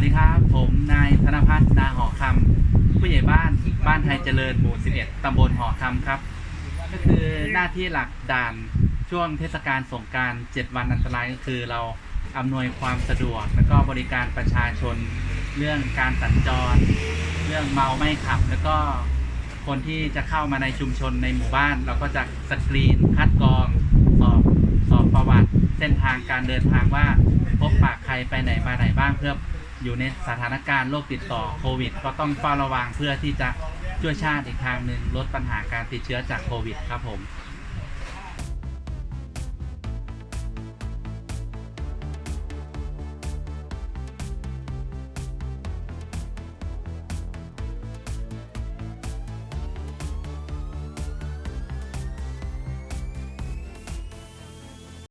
วัสดีครับ ผมนายธนพัฒน์นาหอคำผู้ใหญ่บ้านบ้านไทยเจริญหมู่ 11 ตำบลหอคำครับ ก็คือหน้าที่หลักด่านช่วงเทศกาลสงกราร7วันอันตรายก็คือเราอำนวยความสะดวก แล้วก็บริการประชาชนเรื่องการสัญจร เรื่องเมาไม่ขับ แล้วก็คนที่จะเข้ามาในชุมชนในหมู่บ้าน เราก็จะสกรีนคัดกรองสอบสอบประวัติ เส้นทางการเดินทางว่าพบปากใครไปไหนมาไหนบ้างเพื่อ อยู่ในสถานการณ์โรคติดต่อโควิด ก็ต้องเฝ้าระวังเพื่อที่จะช่วยชาติอีกทางหนึ่งลดปัญหาการติดเชื้อจากโควิดครับผม